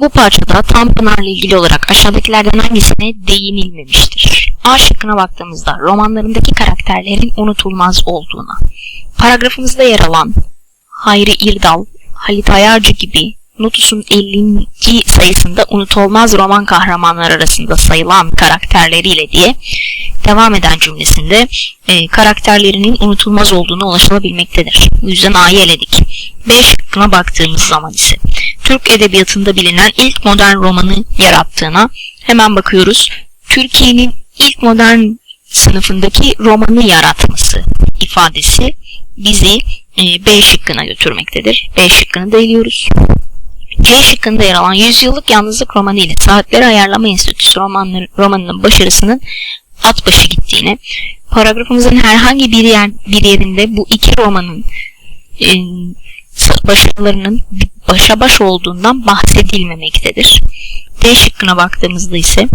Bu parçada Tanpınar'la ilgili olarak aşağıdakilerden hangisine değinilmemiştir? A şıkkına baktığımızda romanlarındaki karakterlerin unutulmaz olduğuna, paragrafımızda yer alan Hayri İrdal, Halit Ayarcı gibi Nutus'un 50. sayısında unutulmaz roman kahramanlar arasında sayılan karakterleriyle diye devam eden cümlesinde e, karakterlerinin unutulmaz olduğuna ulaşılabilmektedir. Bu yüzden A'yı eledik. B şıkkına baktığımız zaman ise Türk edebiyatında bilinen ilk modern romanı yarattığına hemen bakıyoruz. Türkiye'nin ilk modern sınıfındaki romanı yaratması ifadesi bizi e, B şıkkına götürmektedir. B şıkkını da eliyoruz. C şıkkında yer alan Yüzyıllık Yalnızlık romanı ile Saatleri Ayarlama Enstitüsü romanları, romanının başarısının at başı gittiğini, paragrafımızın herhangi bir, yer, bir yerinde bu iki romanın e, başarılarının başa baş olduğundan bahsedilmemektedir. D şıkkına baktığımızda ise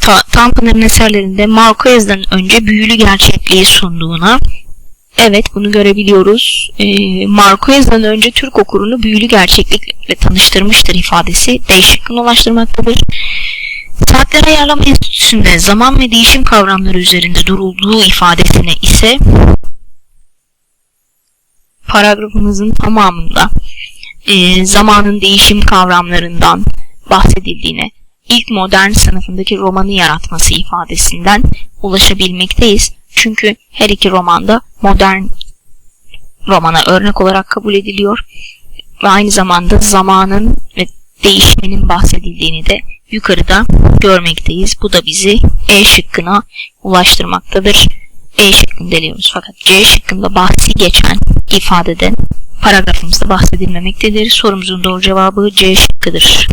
Ta Tanpınar'ın eserlerinde Marquez'den önce büyülü gerçekliği sunduğuna Evet bunu görebiliyoruz. E, Marquez'den önce Türk okurunu büyülü gerçeklikle tanıştırmıştır ifadesi D şıkkına ulaştırmaktadır. Saatler Ayarlama Enstitüsü'nde zaman ve değişim kavramları üzerinde durulduğu ifadesine ise paragrafımızın tamamında e, zamanın değişim kavramlarından bahsedildiğine, ilk modern sınıfındaki romanı yaratması ifadesinden ulaşabilmekteyiz. Çünkü her iki romanda modern romana örnek olarak kabul ediliyor ve aynı zamanda zamanın ve değişmenin bahsedildiğini de yukarıda görmekteyiz. Bu da bizi E şıkkına ulaştırmaktadır. E şıkkını deliyoruz fakat C şıkkında bahsi geçen ifadeden paragrafımızda bahsedilmemektedir. Sorumuzun doğru cevabı C şıkkıdır.